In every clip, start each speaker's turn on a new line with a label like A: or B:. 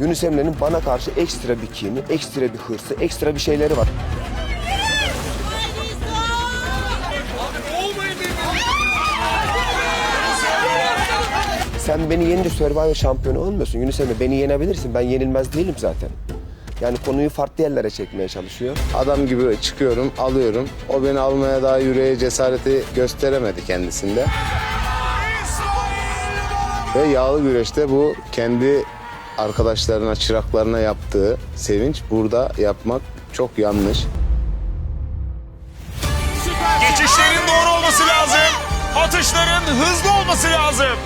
A: Yunus Emre'nin bana karşı ekstra bir kini, ekstra bir hırsı, ekstra bir şeyleri var. Sen beni yenince Survivor şampiyonu olmuyorsun. Yunus Emre beni yenebilirsin. Ben yenilmez değilim zaten. Yani konuyu farklı yerlere çekmeye çalışıyor.
B: Adam gibi çıkıyorum, alıyorum. O beni almaya daha yüreğe cesareti gösteremedi kendisinde. Ve yağlı güreşte bu kendi arkadaşlarına, çıraklarına yaptığı sevinç burada yapmak çok yanlış.
C: Geçişlerin doğru olması lazım. Atışların hızlı olması lazım.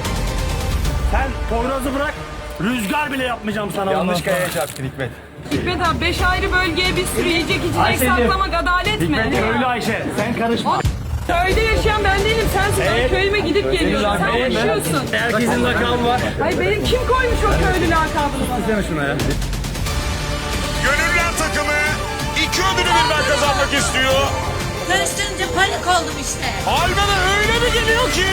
D: Sen Poyraz'ı bırak. Rüzgar bile yapmayacağım sana. Yanlış kayaya çarptın Hikmet.
E: Hikmet abi beş ayrı bölgeye bir sürü yiyecek içecek
D: Ayşe'cim.
E: saklamak adalet mi?
D: Hikmet köylü Ayşe. Sen karışma.
E: Köyde yaşayan ben değilim sensin. Ben
D: Evet.
E: köyüme gidip geliyorum. Sen yaşıyorsun.
D: Herkesin lakabı var.
E: Hayır benim kim koymuş o köylü lakabını bana?
D: Deme şuna ya.
C: Gönüller takımı iki ödülü birden kazanmak istiyor.
F: Karıştırınca panik oldum işte.
C: Halbana öyle bir geliyor ki.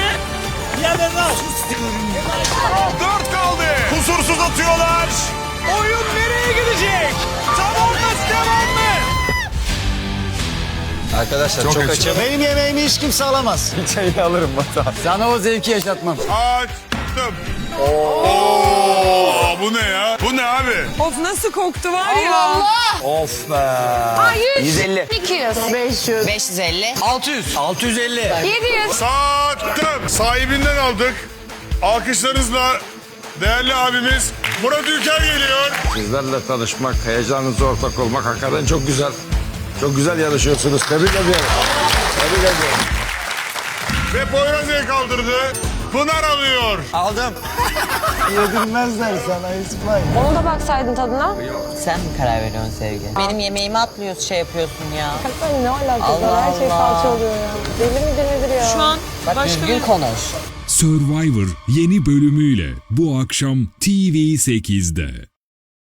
C: Dört kaldı. Kusursuz atıyorlar. Oyun nereye gidecek?
G: Arkadaşlar çok, açım.
H: Benim yemeğimi hiç kimse alamaz.
G: Çayı alırım Batuhan.
H: Sana o zevki yaşatmam.
C: Açtım. Oo, bu ne ya? Bu ne abi?
E: Of nasıl koktu var ya.
G: Of be. 150.
F: 200. 500. 550.
H: 600. 650.
F: 700.
C: Sattım. Sahibinden aldık. Alkışlarınızla değerli abimiz Murat Ülker geliyor.
I: Sizlerle tanışmak, heyecanınıza ortak olmak hakikaten çok güzel. Çok güzel yarışıyorsunuz. Tebrik ediyorum. Tebrik ediyorum.
C: Ve Poyraz'ı kaldırdı. Pınar alıyor.
H: Aldım. Yedirmezler sana İsmail.
F: Onu da baksaydın tadına. Sen mi karar veriyorsun Sevgi? Benim yemeğimi atlıyorsun şey yapıyorsun ya.
J: Hakikaten ne alakası
F: Allah?
J: Her şey
F: Allah.
J: salça oluyor ya. Deli midir nedir ya?
E: Şu an
F: Bak
E: başka
F: düzgün
E: bir...
F: konuş.
K: Survivor yeni bölümüyle bu akşam TV8'de.